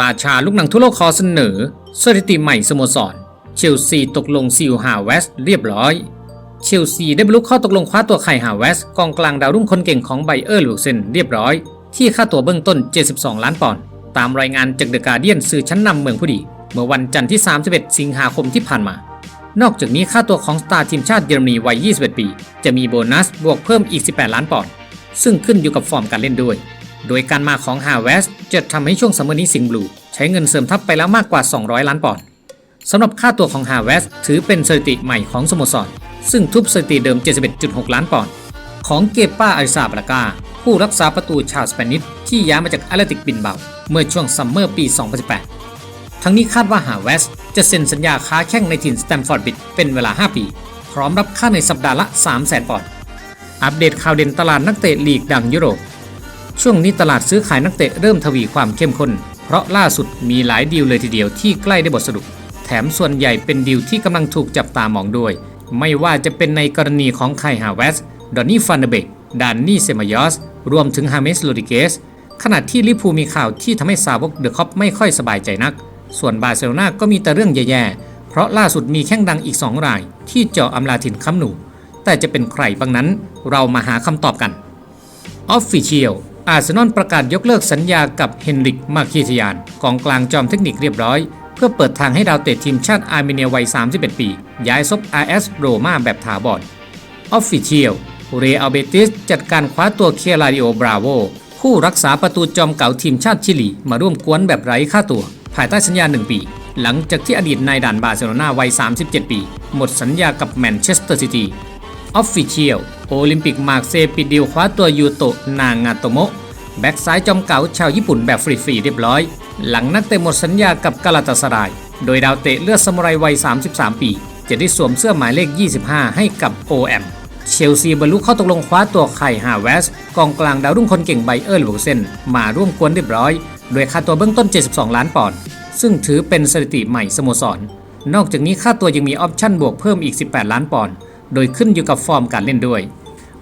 ราชาลูกหนังทั่วโลกขอเสนอ สถิติใหม่สโมสร เชลซีตกลงซิลหาเวสเรียบร้อย เชลซีได้บรรลุข้อตกลงคว้าตัวไข่หาเวสกองกลางดาวรุ่งคนเก่งของไบเออร์ลิวเซนเรียบร้อย ที่ค่าตัวเบื้องต้น 72 ล้านปอนด์ตามรายงานจากเดอะการเดียนสื่อชั้นนำเมืองผู้ดี เมื่อวันจันทร์ที่ 31 สิงหาคมที่ผ่านมา นอกจากนี้ค่าตัวของสตาร์ทีมชาติเยอรมนีวัย 21 ปี จะมีโบนัสบวกเพิ่มอีก 18 ล้านปอนด์ซึ่งขึ้นอยู่กับฟอร์มการเล่นด้วย โดยการมาของฮาเวสจะทำให้ช่วงซัมเมอร์นี้สิงห์บลูใช้เงินเสริมทัพไปแล้วมากกว่า 200 ล้านปอนด์สำหรับค่าตัวของฮาเวสถือเป็นสถิติใหม่ของสโมสร ซึ่งทุบสถิติเดิม 71.6 ล้านปอนด์ของเกป้าอาริซาบรากา ผู้รักษาประตูชาวสเปนิชที่ย้ายมาจากแอตเลติกบินเบา เมื่อช่วงซัมเมอร์ปี 2018 ทั้งนี้คาดว่าฮาเวสจะเซ็นสัญญาค้าแข่งในถิ่นสแตมฟอร์ดบิดเป็นเวลา 5 ปี พร้อมรับค่าในสัปดาห์ละ 300,000 ปอนด์อัปเดตข่าวเด่นตลาดนักเตะลีกดังยุโรป ช่วงนี้ตลาดซื้อขายนักเตะเริ่มทวีความเข้มข้น เพราะล่าสุดมีหลายดีลเลยทีเดียวที่ใกล้ได้บทสรุป แถมส่วนใหญ่เป็นดีลที่กำลังถูกจับตามองด้วย ไม่ว่าจะเป็นในกรณีของไคฮาเวสดอนนี่ฟันเดเบกดานนี่เซมายอส รวมถึงฮาเมสโลดิเกส ขณะที่ลิเวอร์พูมีข่าวที่ทำให้สาวกเดอะคอปไม่ค่อยสบายใจนัก ส่วนบาร์เซโลนาก็มีแต่เรื่องแย่ๆ เพราะล่าสุดมีแข้งดังอีก2ราย ที่เจาะอำลาถิ่นค้ำหนู แต่จะเป็นใครบ้างนั้น เรามาหาคำตอบกันอ อาร์เซนอลประกาศยกเลิกสัญญากับเฮนริก มาคิทยานกองกลางจอมเทคนิคเรียบร้อย เพื่อเปิดทางให้ดาวเตะทีมชาติอาร์เมเนียวัย 31 ปี ย้ายซบ RS โรมาแบบถาวรออฟฟิเชียลเรอัลเบติสจัดการคว้าตัวเคลาริโอบราโวผู้รักษาประตูจอมเก่าทีมชาติชิลี มาร่วมกวนแบบไร้ค่าตัว ภายใต้สัญญา 1 ปี หลังจากที่อดีตนายด่านบาร์เซโลนาวัย 37 ปี หมดสัญญากับแมนเชสเตอร์ซิตี้ออฟฟิเชียล โอลิมปิกมาร์เซปิดดีลคว้าตัวยูโตะนางาโตโมะแบ็กซ้ายจอมเก่าชาวญี่ปุ่นแบบฟรีๆเรียบร้อย หลังนักเตะหมดสัญญากับกาลาตาสราย โดยดาวเตะเลือดสมุไรวัย 33 ปี จะได้สวมเสื้อหมายเลข 25 ให้กับ OM เชลซีบรรลุข้อตกลงคว้าตัวไข่ฮาเวสกองกลางดาวรุ่งคนเก่งไบเออร์ลิวเซนมาร่วมกวนเรียบร้อย โดยค่าตัวเบื้องต้น 72 ล้านปอนด์ซึ่งถือเป็นสถิติใหม่สโมสรนอกจากนี้ค่าตัวยังมีออปชั่นบวกเพิ่มอีก 18 ล้านปอนด์ โดยขึ้นอยู่กับฟอร์มการเล่นด้วย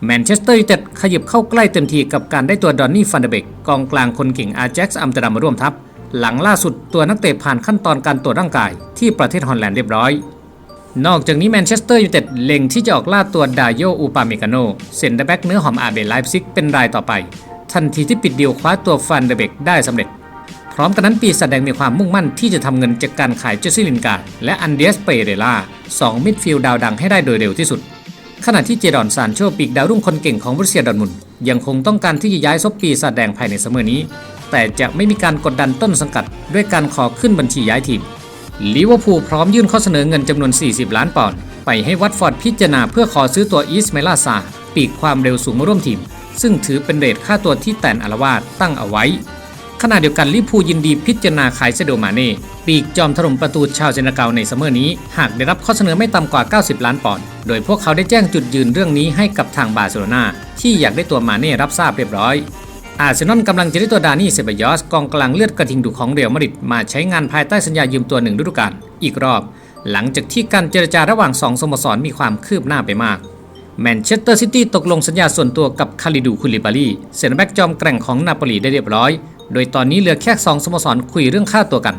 แมนเชสเตอร์ยูไนเต็ดขยับเข้าใกล้เต็มทีกับการได้ตัวดอนนี่ฟันเดเบกกองกลางคนเก่งอาแจ็กซ์อัมสเตอร์ดัมมาร่วมทัพ หลังล่าสุดตัวนักเตะผ่านขั้นตอนการตรวจร่างกายที่ประเทศฮอลแลนด์เรียบร้อย นอกจากนี้แมนเชสเตอร์ยูไนเต็ดเล็งที่จะออกล่าตัวดาโยอูปาเมกาโนเซนเตอร์แบ็กเนื้อหอมอาเบไลฟ์ซิกเป็นรายต่อไป ทันทีที่ปิดดีลคว้าตัวฟันเดเบกได้สำเร็จ พร้อมกันนั้นปีศาจแดงมีความมุ่งมั่นที่จะทำเงินจากการขายเจสซี่ลินกาและอันเดียสเปเรล่าสองมิดฟิลด์ดาวดังให้ได้โดยเร็วที่สุด ขณะที่เจดอนซานโชปีกดาวรุ่งคนเก่งของบรูเซียดอร์ทมุนยังคงต้องการที่จะย้ายซบปีศาจแดงภายในเสมอนี้ แต่จะไม่มีการกดดันต้นสังกัด ด้วยการขอขึ้นบัญชีย้ายทีมลิเวอร์พูลพร้อมยื่นข้อเสนอเงินจำนวน 40 ล้านปอนด์ไปให้วัตฟอร์ดพิจารณาเพื่อขอซื้อตัวอีสเมลาซาปีกความเร็วสูงมาร่วมทีม ซึ่งถือเป็นเรทค่าตัวที่แตนอารวาสตั้งเอาไว้ ขณะเดียวกันลิพูยินดีพิจารณาขายเซโดมาเน่ปีกจอมถล่มประตูชาวเซนเกัลในซัมเมอร์นี้ หากได้รับข้อเสนอไม่ต่ำกว่า 90 ล้านปอนด์โดยพวกเขาได้แจ้งจุดยืนเรื่องนี้ให้กับทางบาร์เซโลนาที่อยากได้ตัวมาเน่รับทราบเรียบร้อยอาร์เซนอลกำลังจะได้ตัวดานี่เซบายอสกองกลางเลือดกระทิงดุของเรอัลมาดริดมาใช้งานภายใต้สัญญายืมตัวหนึ่งฤดูกาลอีกรอบ หลังจากที่การเจรจาระหว่างสองสโมสรมีความคืบหน้าไปมากแมนเชสเตอร์ซิตี้ตกลงสัญญาส่วนตัวกับคาริดูคุลิบาลีเซนแบ็กจอมแกร่งของนาโปลีได้เรียบร้อย โดยตอนนี้เหลือแค่สองสโมสรคุยเรื่องค่าตัวกัน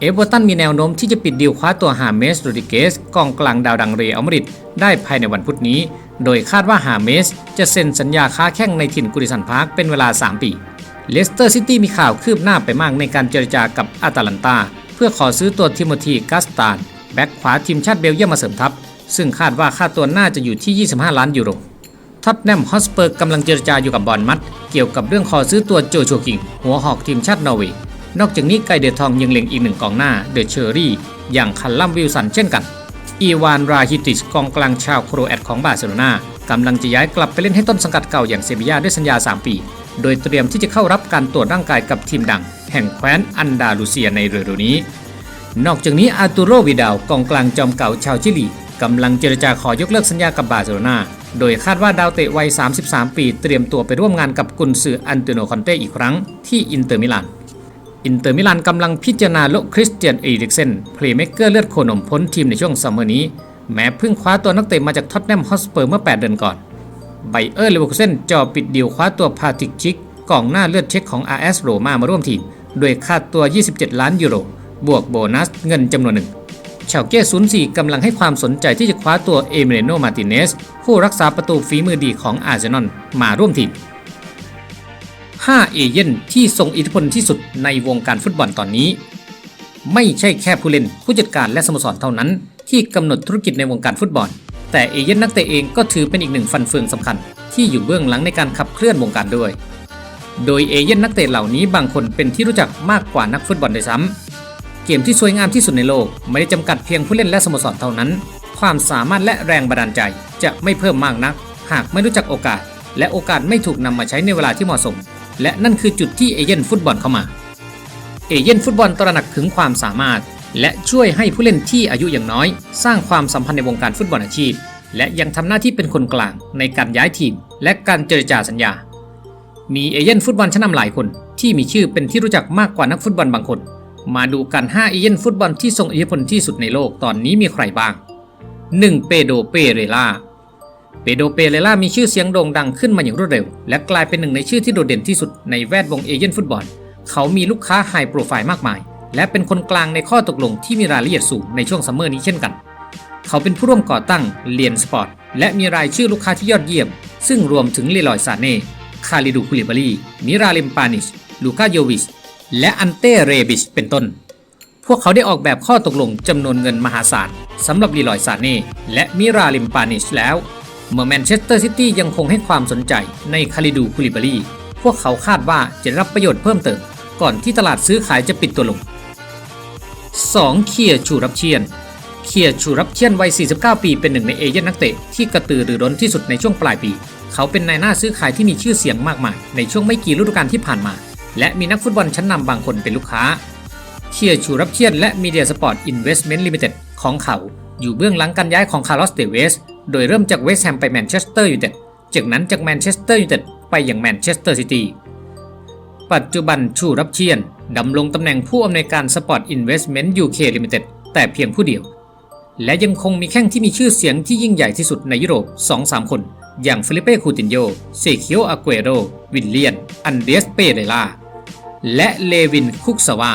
เอเวอร์ตันมีแนวโน้มที่จะปิดดีลคว้าตัวฮาเมสโรดิเกสกองกลางดาวดังเรอัลมาดริดได้ภายในวันพุธนี้ โดยคาดว่าฮาเมสจะเซ็นสัญญาค้าแข่งในถิ่นกุริสันพาร์คเป็นเวลา 3 ปีเลสเตอร์ซิตี้มีข่าวคืบหน้าไปมากในการเจรจากับอาตาลันตา เพื่อขอซื้อตัวทิโมธีกัสตาน แบ็กขวาทีมชาติเบลเยียมมาเสริมทัพ ซึ่งคาดว่าค่าตัวน่าจะอยู่ที่ 25 ล้านยูโร ท็อตแนมฮอสเปอร์กำลังเจรจาอยู่กับบอลมัด เกี่ยวกับเรื่องขอซื้อตัวโจโชกิง หัวหอกทีมชาตินอร์เวย์นอกจากนี้ไกเดอทองยังเล็งอีกหนึ่งกองหน้าเดอะเชอรี่อย่างคัลลัมวิลสันเช่นกัน อีวานราฮิติชกองกลางชาวโครแอตของบาร์เซโลนากำลังจะย้ายกลับไปเล่นให้ต้นสังกัดเก่าอย่างเซบียาด้วยสัญญา 3 ปี โดยเตรียมที่จะเข้ารับการตรวจร่างกายกับทีมดัง แห่งแคว้นอันดาลูเซียในเร็วๆนี้ นอกจากนี้อาตูโรวิดาลกองกลางจอมเก่าชาวชิลีกำลังเจรจาขอยกเลิกสัญญากับบาร์เซโลนา โดยคาดว่าดาวเตะวัย 33 ปีเตรียมตัวไปร่วมงานกับกุนซืออันเตโนคอนเต้อีกครั้งที่อินเตอร์มิลาน อินเตอร์มิลานกำลังพิจารณาโลคริสเตียนเอริกเซนเพลย์เมกเกอร์เลือดโคนมพ้นทีมในช่วงซัมเมอร์นี้ แม้เพิ่งคว้าตัวนักเตะมาจากท็อตแนมฮอสเปอร์เมื่อ 8 เดือนก่อน ไบเออร์เลเวอร์คูเซนจอปิดดีลคว้าตัวพาติกชิกกองหน้าเลือดเช็คของ RS โรมามาร่วมทีม โดยค่าตัว 27 ล้านยูโร บวกโบนัสเงินจำนวนหนึ่ง ชาวเก้04กำลังให้ความสนใจที่จะคว้าตัวเอเมเรโนมาติเนสผู้รักษาประตูฝีมือดีของอาร์เซนอลมาร่วมทีม 5 เอเย่นที่ทรงอิทธิพลที่สุดในวงการฟุตบอลตอนนี้ ไม่ใช่แค่ผู้เล่นผู้จัดการและสโมสรเท่านั้น ที่กำหนดธุรกิจในวงการฟุตบอล แต่เอเย่นนักเตะเองก็ถือเป็นอีกหนึ่งฟันเฟืองสำคัญ ที่อยู่เบื้องหลังในการขับเคลื่อนวงการด้วย โดยเอเย่นนักเตะเหล่านี้บางคนเป็นที่รู้จักมากกว่านักฟุตบอลด้วยซ้ำ เกมที่สวยงามที่สุดในโลก ไม่ได้จำกัดเพียงผู้เล่นและสโมสรเท่านั้น ความสามารถและแรงบันดาลใจจะไม่เพิ่มมากนัก หากไม่รู้จักโอกาส และโอกาสไม่ถูกนำมาใช้ในเวลาที่เหมาะสม และนั่นคือจุดที่เอเย่นฟุตบอลเข้ามา เอเย่นฟุตบอลตระหนักถึงความสามารถ และช่วยให้ผู้เล่นที่อายุอย่างน้อย สร้างความสัมพันธ์ในวงการฟุตบอลอาชีพ และยังทำหน้าที่เป็นคนกลางในการย้ายทีม และการเจรจาสัญญา มีเอเย่นฟุตบอลชั้นนำหลายคนที่มีชื่อเป็นที่รู้จักมากกว่านักฟุตบอลบางคน มาดูกัน5เอเย่นฟุตบอลที่ทรงอิทธิพลที่สุดในโลกตอนนี้มีใครบ้าง 1. เปโดเปเรล่า เปโดเปเรล่ามีชื่อเสียงโด่งดังขึ้นมาอย่างรวดเร็ว และกลายเป็นหนึ่งในชื่อที่โดดเด่นที่สุดในแวดวงเอเย่นฟุตบอล เขามีลูกค้าไฮโปรไฟล์มากมาย และเป็นคนกลางในข้อตกลงที่มีรายละเอียดสูงในช่วงซัมเมอร์นี้เช่นกัน เขาเป็นผู้ร่วมก่อตั้งเลียนสปอร์ตและมีรายชื่อลูกค้าที่ยอดเยี่ยม ซึ่งรวมถึงเลลอยซาเน่ คาลิดูคุลิบารีมิราลิมปานิช ลูกาโยวิช และอันเต้เรบิชเป็นต้น พวกเขาได้ออกแบบข้อตกลงจำนวนเงินมหาศาลสำหรับลีลอยซาเน่และมิราลิมปานิชแล้ว เมื่อแมนเชสเตอร์ซิตี้ยังคงให้ความสนใจในคาลิดูคุลิบารีพวกเขาคาดว่าจะรับประโยชน์เพิ่มเติม ก่อนที่ตลาดซื้อขายจะปิดตัวลง 2. เคียร์ชูรับเชียน เคียร์ชูรับเชียนวัย 49 ปีเป็นหนึ่งในเอเย่นนักเตะที่กระตือรือร้นที่สุดในช่วงปลายปี เขาเป็นนายหน้าซื้อขายที่มีชื่อเสียงมากมายในช่วงไม่กี่ฤดูกาลที่ผ่านมา และมีนักฟุตบอลชั้นนำบางคนเป็นลูกค้าเคียร์ชูรับเชียนและมีเดียสปอร์ตอินเวสเมนต์ลิมิเต็ดของเขาอยู่เบื้องหลังการย้ายของคาร์ลอสเดเวส โดยเริ่มจากเวสต์แฮมไปแมนเชสเตอร์ยูไนเต็ด จากนั้นจากแมนเชสเตอร์ยูไนเต็ดไปยังแมนเชสเตอร์ซิตี้ ปัจจุบันชูรับเชียนดำรงตำแหน่งผู้อำนวยการสปอร์ตอินเวสเมนต์ยูเคลิมิเต็ดแต่เพียงผู้เดียว และยังคงมีแข้งที่มีชื่อเสียงที่ยิ่งใหญ่ที่สุดในยุโรป 2-3 คน อย่างฟิลิเป้คูตินโยเซคิโออาเกโรวิลเลียน อันเดสเปเรลา และเลวินคุกสวา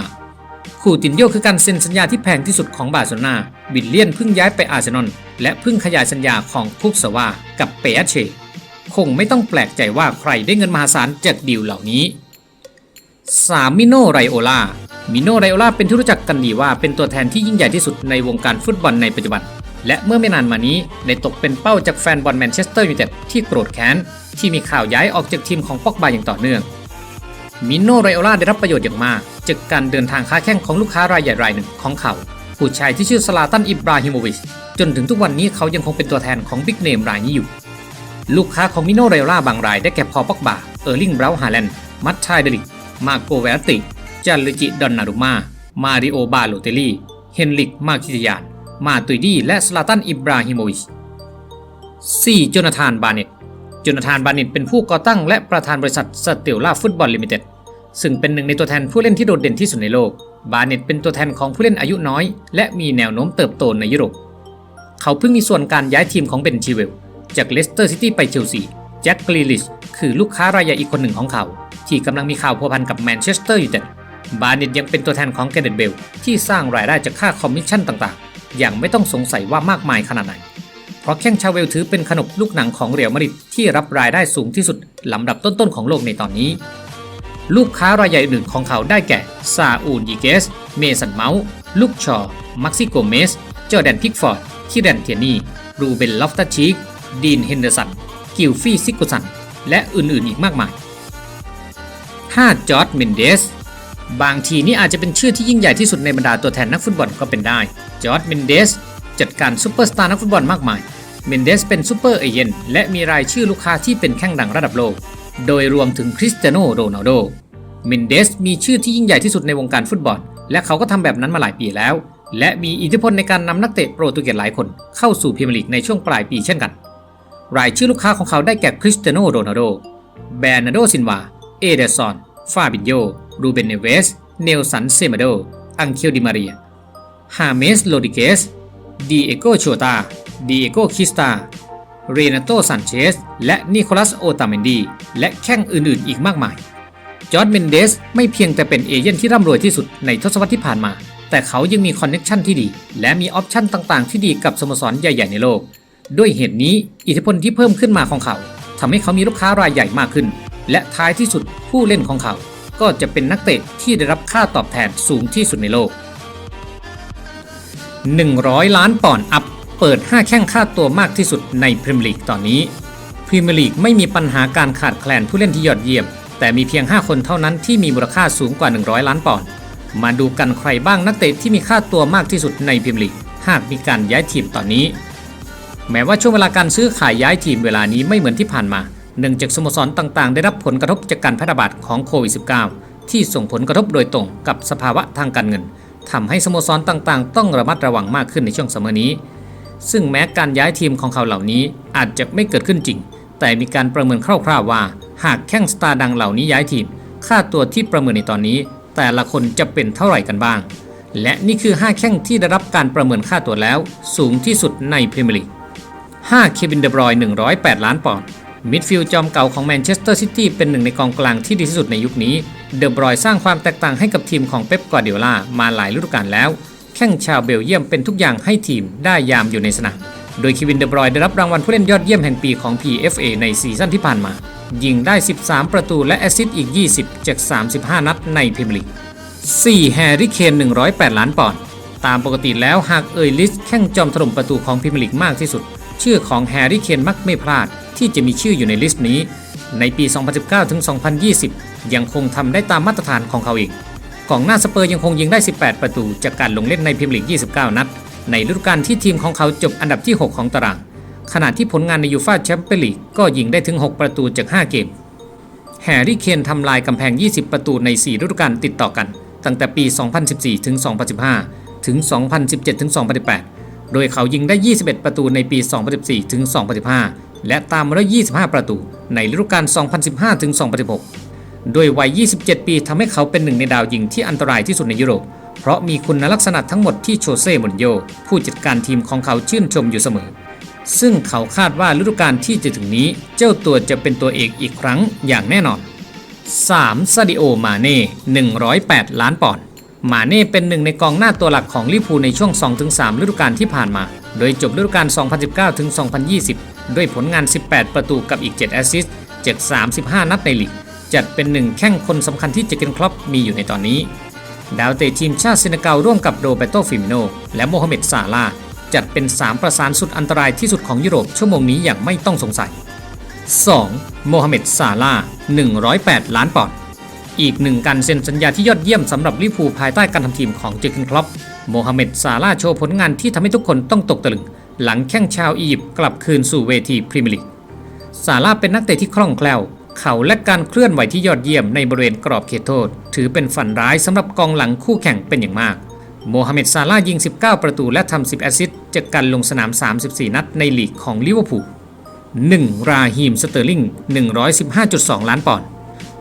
คูตินโยคือการเซ็นสัญญาที่แพงที่สุดของบาร์เซโลนาวิลเลียนเพิ่งย้ายไปอาร์เซนอลและเพิ่งขยายสัญญาของคุกสวากับเปอาเชคงไม่ต้องแปลกใจว่าใครได้เงินมหาศาลจากดีลเหล่านี้ 3. มิโนไรโอลามิโนไรโอลาเป็นที่รู้จักกันดีว่าเป็นตัวแทนที่ยิ่งใหญ่ที่สุดในวงการฟุตบอลในปัจจุบัน และเมื่อไม่นานมานี้ได้ตกเป็นเป้าจากแฟนบอลแมนเชสเตอร์ยูไนเต็ดที่โกรธแค้นที่มีข่าวย้ายออกจากทีมของปอกบาอย่างต่อเนื่อง มิโนไรโอลาได้รับประโยชน์อย่างมากจากการเดินทางค้าแข่งของลูกค้ารายใหญ่รายหนึ่งของเขา ผู้ชายที่ชื่อสลาตันอิบราฮิโมวิชจนถึงทุกวันนี้เขายังคงเป็นตัวแทนของบิ๊กเนมรายนี้อยู่ ลูกค้าของมิโนไรโอลาบางรายได้แก่พอปอกบาเออร์ลิงเบราฮาแลนด์มัตชายเดลิกมาโกเวลติจันลิจิดอนนารุมามาริโอบาโลเตลีเฮนริกมาคิตยาน มาตุยดีและสลาตันอิบราฮิโมวิช 4. โจนาธานบาเน็ต จนาธานบาเน็ตเป็นผู้ก่อตั้งและประธานบริษัทสเตลล่าฟุตบอลลิมิเต็ดซึ่งเป็นหนึ่งในตัวแทนผู้เล่นที่โดดเด่นที่สุดในโลก บาเน็ตเป็นตัวแทนของผู้เล่นอายุน้อย และมีแนวโน้มเติบโตในยุโรป เขาเพิ่งมีส่วนการย้ายทีมของเบนชิเวล จากเลสเตอร์ซิตี้ไปเชลซี แจ็คกรีลิชคือลูกค้ารายใหญ่อีกคนหนึ่งของเขา ที่กำลังมีข่าวพัวพันกับแมนเชสเตอร์ยูไนเต็ด บาเน็ตยังเป็นตัวแทนของแกเดตเบลที่สร้างรายได้จากค่าคอมมิชชั่นต่างๆ อย่างไม่ต้องสงสัยว่ามากมายขนาดไหน เพราะแข้งชาวเวลถือเป็นขนบลูกหนังของเรียลมาดริดที่รับรายได้สูงที่สุดลำดับต้นๆของโลกในตอนนี้ ลูกค้ารายใหญ่อื่นของเขาได้แก่ ซาอูนยีเกส เมสันเมาส์ลูกชอ มักซิโกเมส เจอร์แดนพิกฟอร์ด คิแดนเทียนีรูเบนลอฟตัชชีกดีนเฮนเดอร์สัน กิลฟี่ซิกโกสัน และอื่นๆอีกมากมาย 5. จอร์ดเมนเดส บางทีนี่อาจจะเป็นชื่อที่ยิ่งใหญ่ที่สุดในบรรดาตัวแทนนักฟุตบอลก็เป็นได้ จอร์ดเมนเดส จัดการซูเปอร์สตาร์นักฟุตบอลมากมาย เมนเดสเป็นซูเปอร์เอเย่นและมีรายชื่อลูกค้าที่เป็นแข้งดังระดับโลก โดยรวมถึงคริสเตียโนโรนัลโด เมนเดสมีชื่อที่ยิ่งใหญ่ที่สุดในวงการฟุตบอล และเขาก็ทำแบบนั้นมาหลายปีแล้ว และมีอิทธิพลในการนำนักเตะโปรตุเกสหลายคนเข้าสู่พรีเมียร์ลีกในช่วงปลายปีเช่นกัน รายชื่อลูกค้าของเขาได้แก่คริสเตียโนโรนัลโด แบรนาโดซินวา เอเดซอน ฟาบินโย รูเบนเนเวส เนลสันเซมาโด อังเคลดิมาเรีย ฮาเมสโลดิเกส ดีเอโกโชตา ดีเอโกคิสตา เรนาโตซันเชส และนิโคลัสโอตาเมนดี และแข้งอื่นๆ อีกมากมาย จอร์ดเมนเดสไม่เพียงแต่เป็นเอเย่นที่ร่ำรวยที่สุดในทศวรรษที่ผ่านมา แต่เขายังมีคอนเน็ชันที่ดี และมีออปชั่นต่างๆ ที่ดีกับสโมสรใหญ่ๆในโลก ด้วยเหตุนี้อิทธิพลที่เพิ่มขึ้นมาของเขาทำให้เขามีลูกค้ารายใหญ่มากขึ้น และท้ายที่สุดผู้เล่นของเขา ก็จะเป็นนักเตะที่ได้รับค่าตอบแทนสูงที่สุดในโลก 100 ล้านปอนด์อัพ เปิด 5 แข้งค่าตัวมากที่สุดในพรีเมียร์ลีกตอนนี้พรีเมียร์ลีกไม่มีปัญหาการขาดแคลนผู้เล่นที่ยอดเยี่ยม แต่มีเพียง 5 คนเท่านั้นที่มีมูลค่าสูงกว่า 100 ล้านปอนด์มาดูกันใครบ้างนักเตะที่มีค่าตัวมากที่สุดในพรีเมียร์ลีกหากมีการย้ายทีมตอนนี้ แม้ว่าช่วงเวลาการซื้อขายย้ายทีมเวลานี้ไม่เหมือนที่ผ่านมาเนื่องจากสโมสรต่างๆ ได้รับผลกระทบจากการแพร่ระบาดของโควิด -19 ที่ส่งผลกระทบโดยตรงกับสภาวะทางการเงินทำให้สโมสรต่างๆ ต้องระมัดระวังมากขึ้นในช่วงสมัยนี้ ซึ่งแม้การย้ายทีมของเขาเหล่านี้อาจจะไม่เกิดขึ้นจริง แต่มีการประเมินคร่าวๆว่า หากแข้งสตาร์ดังเหล่านี้ย้ายทีม ค่าตัวที่ประเมินในตอนนี้ แต่ละคนจะเป็นเท่าไหร่กันบ้าง และนี่คือ 5 แข้งที่ได้รับการประเมินค่าตัวแล้ว สูงที่สุดในพรีเมียร์ลีก 5 เควินเดบรอย108 ล้านปอนด์ มิดฟิลด์จอมเก่าของแมนเชสเตอร์ซิตี้เป็นหนึ่งในกองกลางที่ดีที่สุดในยุคนี้ เดบรอยสร้างความแตกต่างให้กับทีมของเป๊ป กวาร์ดิโอลามาหลายฤดูกาลแล้ว ข้งชาวเบลเยียมเป็นทุกอย่างให้ทีมได้ยามอยู่ในสนาม โดยเควินเดบรอยน์ได้รับรางวัลผู้เล่นยอดเยี่ยมแห่งปีของ PFA ในซีซั่นที่ผ่านมา ยิงได้ 13 ประตูและแอสซิสต์อีก 20 จาก 35 นัดในพรีเมียร์ลีก 4. แฮร์รี่เคน 108 ล้านปอนด์ ตามปกติแล้วหากเอ่ยลิสต์แข้งจอมถล่มประตูของพรีเมียร์ลีกมากที่สุด ชื่อของแฮร์รี่เคนมักไม่พลาดที่จะมีชื่ออยู่ในลิสต์นี้ ในปี 2019-2020 ยังคงทำได้ตามมาตรฐานของเขาเอง กองหน้าสเปอร์ยังคงยิงได้ 18 ประตู จากการลงเล่นในพรีเมียร์ลีก 29 นัด ในฤดูกาลที่ทีมของเขาจบอันดับที่ 6 ของตาราง ขณะที่ผลงานในยูฟ่าแชมเปี้ยนลีกก็ยิงได้ถึง 6 ประตูจาก 5 เกม แฮร์รี่เคนทำลายกำแพง 20 ประตูใน 4 ฤดูกาลติดต่อกัน ตั้งแต่ปี 2014 ถึง 2015 ถึง 2017 ถึง 2018 โดยเขายิงได้ 21 ประตูในปี 2014 ถึง 2015 และตามมาด้วย 25 ประตู ในฤดูกาล 2015 ถึง 2016 โดยวัย 27 ปีทำให้เขาเป็นหนึ่งในดาวยิงที่อันตรายที่สุดในยุโรป เพราะมีคุณลักษณะทั้งหมดที่โชเซ่มุนโย ผู้จัดการทีมของเขาชื่นชมอยู่เสมอ ซึ่งเขาคาดว่าฤดูกาลที่จะถึงนี้ เจ้าตัวจะเป็นตัวเอกอีกครั้งอย่างแน่นอน 3. ซาดิโอ มาเน่ 108 ล้านปอนด์ มาเน่เป็นหนึ่งในกองหน้าตัวหลักของลิพูในช่วง 2-3 ฤดูกาลที่ผ่านมา โดยจบฤดูกาล 2019-2020 ด้วยผลงาน 18 ประตูกับอีก 7 แอสซิสต์จาก35 นัดในลีก จัดเป็นหนึ่งแข้งคนสำคัญที่เจเกนคล็อปมีอยู่ในตอนนี้ ดาวเตะทีมชาติเซเนกัลร่วมกับโรเบโตฟิมิโน และโมฮัมเหม็ดซาลาจัดเป็น 3 ประสานสุดอันตรายที่สุดของยุโรปชั่วโมงนี้อย่างไม่ต้องสงสัย 2. โมฮัมเหม็ดซาลาห์108 ล้านปอนด์อีกหนึ่งการเซ็นสัญญาที่ยอดเยี่ยมสำหรับลิเวอร์พูภายใต้การทำทีมของเจเกนคล็อปโมฮัมเหม็ดซาลาโชว์ผลงานที่ทำให้ทุกคนต้องตกตะลึง หลังแข้งชาวอียิปต์กลับคืนสู่เวทีพรีเมียร์ลีกซาลาเป็นนักเตะที่คล่องแคล่ว เขาและการเคลื่อนไหวที่ยอดเยี่ยมในบริเวณกรอบเขตโทษ ถือเป็นฝันร้ายสำหรับกองหลังคู่แข่งเป็นอย่างมาก โมฮัมเหม็ดซาลาห์ยิง 19 ประตูและทำ 10 แอสซิสต์จากการลงสนาม 34 นัดในลีกของลิเวอร์พูล 1. ราฮีมสเตอร์ลิง 115.2 ล้านปอนด์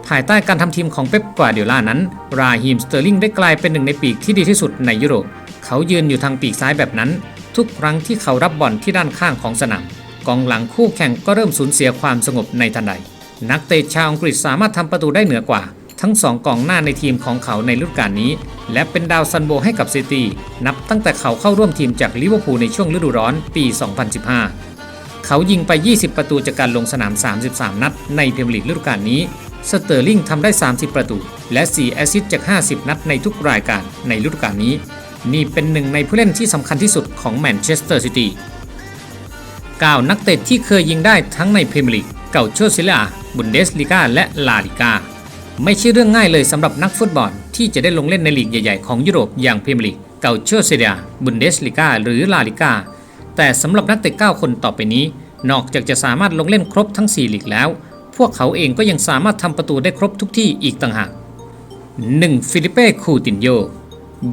ภายใต้การทำทีมของเป๊ปกวาร์ดิโอลานั้น ราฮีมสเตอร์ลิงได้กลายเป็นหนึ่งในปีกที่ดีที่สุดในยุโรป เขายืนอยู่ทางปีกซ้ายแบบนั้น ทุกครั้งที่เขารับบอลที่ด้านข้างของสนาม กองหลังคู่แข่งก็เริ่มสูญเสียความสงบในทันใด นักเตะชาวอังกฤษสามารถทำประตูได้เหนือกว่า ทั้งสองกองหน้าในทีมของเขาในฤดูกาลนี้ และเป็นดาวซันโบให้กับซิตี้นับตั้งแต่เขาเข้าร่วมทีมจากลิเวอร์พูลในช่วงฤดูร้อนปี 2015 เขายิงไป 20 ประตูจากการลงสนาม 33 นัด ในพรีเมียร์ลีกฤดูกาลนี้สเตอร์ลิงทำได้ 30 ประตู และ 4 แอสซิสต์จาก 50 นัดในทุกรายการในฤดูกาลนี้ นี่เป็นหนึ่งในผู้เล่นที่สำคัญที่สุดของแมนเชสเตอร์ซิตี้9นักเตะที่เคยยิงได้ทั้งในพรีเมียร์ลีก เก่าโชซิลา บุนเดสลีกาและลาลิกาไม่ใช่เรื่องง่ายเลยสำหรับนักฟุตบอล ที่จะได้ลงเล่นในลีกใหญ่ ๆ ของยุโรปอย่างพรีเมียร์ลีกเก่าโชอเซิลาบุนเดสลีกาหรือลาลิกาแต่สำหรับนักเตะ9คนต่อไปนี้ นอกจากจะสามารถลงเล่นครบทั้ง 4 ลีกแล้ว พวกเขาเองก็ยังสามารถทำประตูได้ครบทุกที่อีกต่างหาก 1. ฟิลิเป้คูตินโย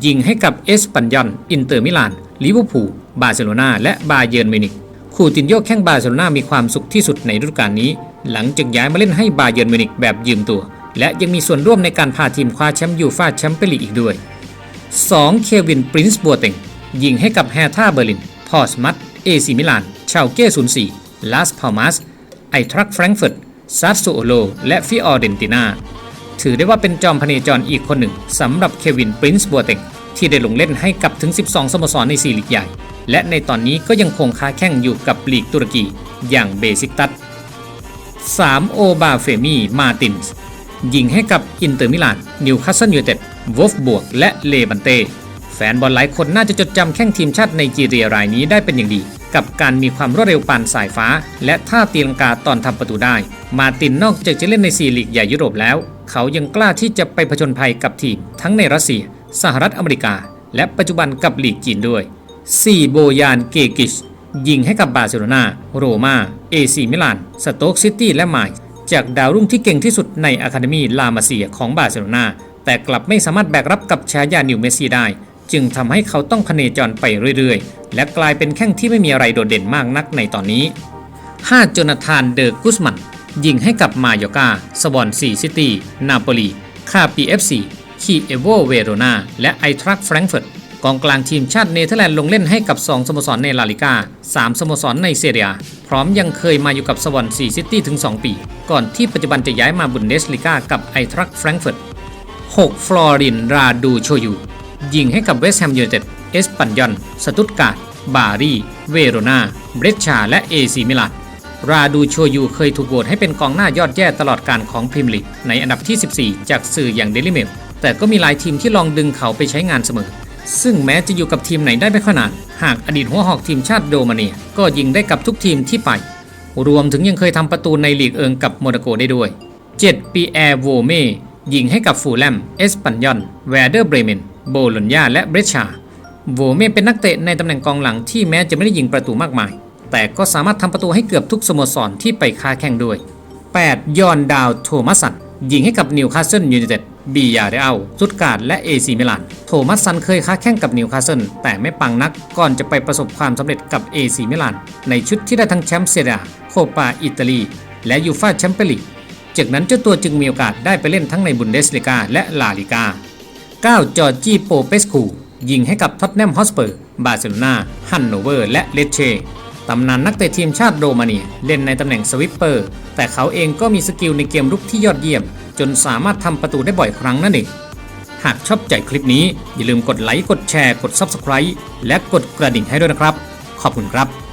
ยิงให้กับเอสปันยอน อินเตอร์มิลาน ลิเวอร์พูล บาร์เซโลนาและบาเยิร์นมิวนิกคูตินโยแข้งบาร์เซโลนามีความสุขที่สุดในฤดูกาลนี้ หลังจากย้ายมาเล่นให้บาเยิร์นมิวนิกแบบยืมตัว และยังมีส่วนร่วมในการพาทีมคว้าแชมป์ยูฟ่าแชมเปี้ยนลีกอีกด้วย 2. เควินปรินซ์บัวเต็งยิงให้กับแฮท่าเบอร์ลิน พอร์สมัตเอซิมิลาน ชาวเก้04ลาสพามัสไอทรักแฟรงเฟิร์ตซัสโซโล และฟิออเดนตินา ถือได้ว่าเป็นจอมพเนจรอีกคนหนึ่งสำหรับเควินปรินซ์บัวเต็งที่ได้ลงเล่นให้กับถึง 12 สโมสรในซีลีกใหญ่ และในตอนนี้ก็ยังคงค้าแข่งอยู่กับลีกตุรกี อย่างเบซิกตัส 3. โอบาเฟมีมาตินส์ยิงให้กับอินเตอร์มิลาน นิวคาสเซิลยูไนเต็ดวอฟบวก และเลบันเต้แฟนบอลหลายคนน่าจะจดจำแข้งทีมชาติไนจีเรียรายนี้ได้เป็นอย่างดี กับการมีความรวดเร็วปานสายฟ้า และท่าตีลังกาตอนทำประตูได้ มาตินนอกจากจะเล่นในซีลีกใหญ่ยุโรปแล้ว เขายังกล้าที่จะไปผจญภัยกับทีม ทั้งในรัสเซีย สหรัฐอเมริกา และปัจจุบันกับลีกจีนด้วย 4. โบยานเกกิช ยิงให้กับบาร์เซโลนาโรมาเอซีมิลาน สโต๊กซิตี้และไมล์จากดาวรุ่งที่เก่งที่สุดในอะคาเดมีลามาเซียของบาร์เซโลนาแต่กลับไม่สามารถแบกรับกับฉายานิวเมสซี่ได้ จึงทำให้เขาต้องพเนจรไปเรื่อยๆ และกลายเป็นแข้งที่ไม่มีอะไรโดดเด่นมากนักในตอนนี้ 5. โจนาธานเดอร์กุสมัน ยิงให้กับมาโยกาสวอนซีซิตี้ นาโปลี คาปีเอฟซีคีเอโวเวโรนาและไอทรักแฟรงก์เฟิร์ต กองกลางทีมชาติเนเธอร์แลนด์ลงเล่นให้กับ 2 สโมสรในลาลิกา 3 สโมสรในเซเรีย พร้อมยังเคยมาอยู่กับสวอนซีซิตี้ถึง 2 ปี ก่อนที่ปัจจุบันจะย้ายมาบุนเดสลิกากับไอทรักแฟรงก์เฟิร์ต 6. ฟลอรินราดูโชยู ยิงให้กับเวสต์แฮมยูไนเต็ด เอสปันยอน สตุตการ์ด บารี เวโรนาเบรชชา และเอซีมิลานราดูโชยูเคยถูกโหวตให้เป็นกองหน้ายอดแย่ตลอดการของพรีเมียร์ลีกในอันดับที่ 14 จากสื่ออย่างเดลิเมลแต่ก็มีหลายทีมที่ลองดึงเขาไปใช้งานเสมอ ซึ่งแม้จะอยู่กับทีมไหนได้ไม่ค่อยนานหากอดีตหัวหอกทีมชาติโดมาเนียก็ยิงได้กับทุกทีมที่ไป รวมถึงยังเคยทำประตูในลีกเอิงกับโมนาโกได้ด้วย 7. ปีแอร์โวเมยิงให้กับฟูแลม เอสปันยอน แวเดอร์เบรเมน โบโลญญาและเบรชา โวเมเป็นนักเตะในตำแหน่งกองหลังที่แม้จะไม่ได้ยิงประตูมากมาย แต่ก็สามารถทำประตูให้เกือบทุกสโมสรที่ไปค้าแข่งด้วย 8. ยอนดาวโทมัสัน ยิงให้กับนิวคาสเซิลยูไนเต็ดบียาเรอัลซุดการ์ดและเอซีมิลาน โทมัสสันเคยค้าแข่งกับนิวคาสเซิลแต่ไม่ปังนักก่อนจะไปประสบความสำเร็จกับเอซีมิลาน ในชุดที่ได้ทั้งแชมป์เซเรียโคปาอิตาลี และยูฟาแชมเปี้ยนลีกจากนั้นเจ้าตัวจึงมีโอกาสได้ไปเล่นทั้งในบุนเดสลิกาและลาลิกา 9. จอร์จีโปเปสคูยิงให้กับท็อตแนมฮอสเปอร์ บาร์เซโลนาฮันโนเวอร์ และเลเช ตำนานนักเตะทีมชาติโรมาเนียเล่นในตำแหน่งสวิปเปอร์ แต่เขาเองก็มีสกิลในเกมรุกที่ยอดเยี่ยม จนสามารถทำประตูได้บ่อยครั้งนั่นเอง หากชอบใจคลิปนี้ อย่าลืมกดไลค์ กดแชร์ กด Subscribe และกดกระดิ่งให้ด้วยนะครับ ขอบคุณครับ